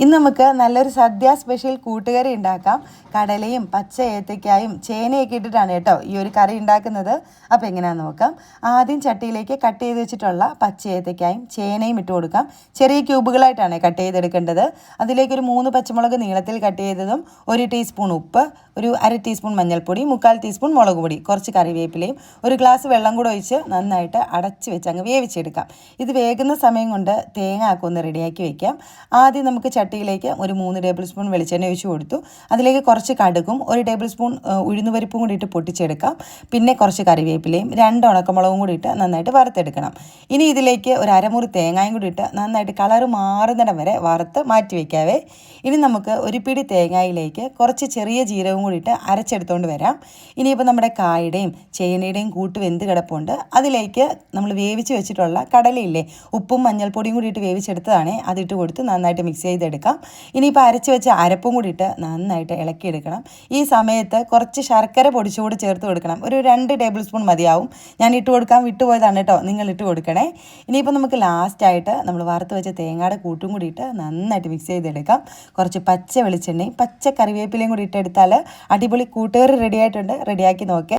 ഇന്ന് നമുക്ക് നല്ലൊരു സദ്യ സ്പെഷ്യൽ കൂട്ടുകറി ഉണ്ടാക്കാം. കടലയും പച്ച ഏത്തയ്ക്കായും ചേനയൊക്കെ ഇട്ടിട്ടാണ് കേട്ടോ ഈ ഒരു കറി ഉണ്ടാക്കുന്നത്. അപ്പോൾ എങ്ങനെയാണെന്ന് നോക്കാം. ആദ്യം ചട്ടിയിലേക്ക് കട്ട് ചെയ്ത് വെച്ചിട്ടുള്ള പച്ച ഏത്തയ്ക്കായും ചേനയും ഇട്ട് കൊടുക്കാം. ചെറിയ ക്യൂബുകളായിട്ടാണ് കട്ട് ചെയ്തെടുക്കേണ്ടത്. അതിലേക്ക് ഒരു മൂന്ന് പച്ചമുളക് നീളത്തിൽ കട്ട് ചെയ്തതും ഒരു ടീസ്പൂൺ ഉപ്പ് ഒരു അര ടീസ്പൂൺ മഞ്ഞൾപ്പൊടി മുക്കാൽ ടീസ്പൂൺ മുളക് പൊടി കുറച്ച് കറിവേപ്പിലയും ഒരു ഗ്ലാസ് വെള്ളം കൂടെ ഒഴിച്ച് നന്നായിട്ട് അടച്ച് വെച്ച് അങ്ങ് വേവിച്ചെടുക്കാം. ഇത് വേകുന്ന സമയം കൊണ്ട് തേങ്ങ ആക്കൊന്ന് റെഡിയാക്കി വെക്കാം. ആദ്യം നമുക്ക് ചട്ടിയിലേക്ക് ഒരു മൂന്ന് ടേബിൾ സ്പൂൺ വെളിച്ചെണ്ണ ഒഴിച്ച് കൊടുത്തു. അതിലേക്ക് കുറച്ച് കടുകും ഒരു ടേബിൾ സ്പൂൺ ഉഴുന്നുപരിപ്പും കൂടി ഇട്ട് പൊട്ടിച്ചെടുക്കാം. പിന്നെ കുറച്ച് കറിവേപ്പിലയും രണ്ട് ഉണക്കമുളകും കൂടി ഇട്ട് നന്നായിട്ട് വറുത്തെടുക്കണം. ഇനി ഇതിലേക്ക് ഒരു അരമുറി തേങ്ങയും കൂടി ഇട്ട് നന്നായിട്ട് കളറ് മാറുന്നിടം വരെ വറുത്ത് മാറ്റി വയ്ക്കാവേ ഇനി നമുക്ക് ഒരു പിടി തേങ്ങയിലേക്ക് കുറച്ച് ചെറിയ ജീരകവും കൂടി ഇട്ട് അരച്ചെടുത്തുകൊണ്ട് വരാം. ഇനിയിപ്പോൾ നമ്മുടെ കായുടെയും ചേനയുടെയും കൂട്ട് വെന്ത് കിടപ്പുണ്ട്. അതിലേക്ക് നമ്മൾ വേവിച്ച് വെച്ചിട്ടുള്ള കടലയില്ലേ ഉപ്പും മഞ്ഞൾപ്പൊടിയും കൂടി ഇട്ട് വേവിച്ചെടുത്തതാണേ അതിട്ട് കൊടുത്ത് നന്നായിട്ട് മിക്സ് ചെയ്തെടുക്കാം ഇനിയിപ്പോൾ അരച്ച് വെച്ച അരപ്പും കൂടി ഇട്ട് നന്നായിട്ട് ഇളക്കിയെടുക്കണം. ഈ സമയത്ത് കുറച്ച് ശർക്കര പൊടിച്ചുകൂടി ചേർത്ത് കൊടുക്കണം. ഒരു രണ്ട് ടേബിൾ സ്പൂൺ മതിയാവും. ഞാൻ ഇട്ട് കൊടുക്കാൻ വിട്ടുപോയതാണ് കേട്ടോ. നിങ്ങൾ ഇട്ട് കൊടുക്കണേ. ഇനിയിപ്പോൾ നമുക്ക് ലാസ്റ്റായിട്ട് നമ്മൾ വറുത്ത് വെച്ച തേങ്ങയുടെ കൂട്ടും കൂടി ഇട്ട് നന്നായിട്ട് മിക്സ് ചെയ്തെടുക്കാം. കുറച്ച് പച്ച വെളിച്ചെണ്ണയും പച്ച കറിവേപ്പിലയും കൂടി ഇട്ടെടുത്താൽ അടിപൊളി കൂട്ടുകറി റെഡിയായിട്ടുണ്ട് റെഡിയാക്കി നോക്കേ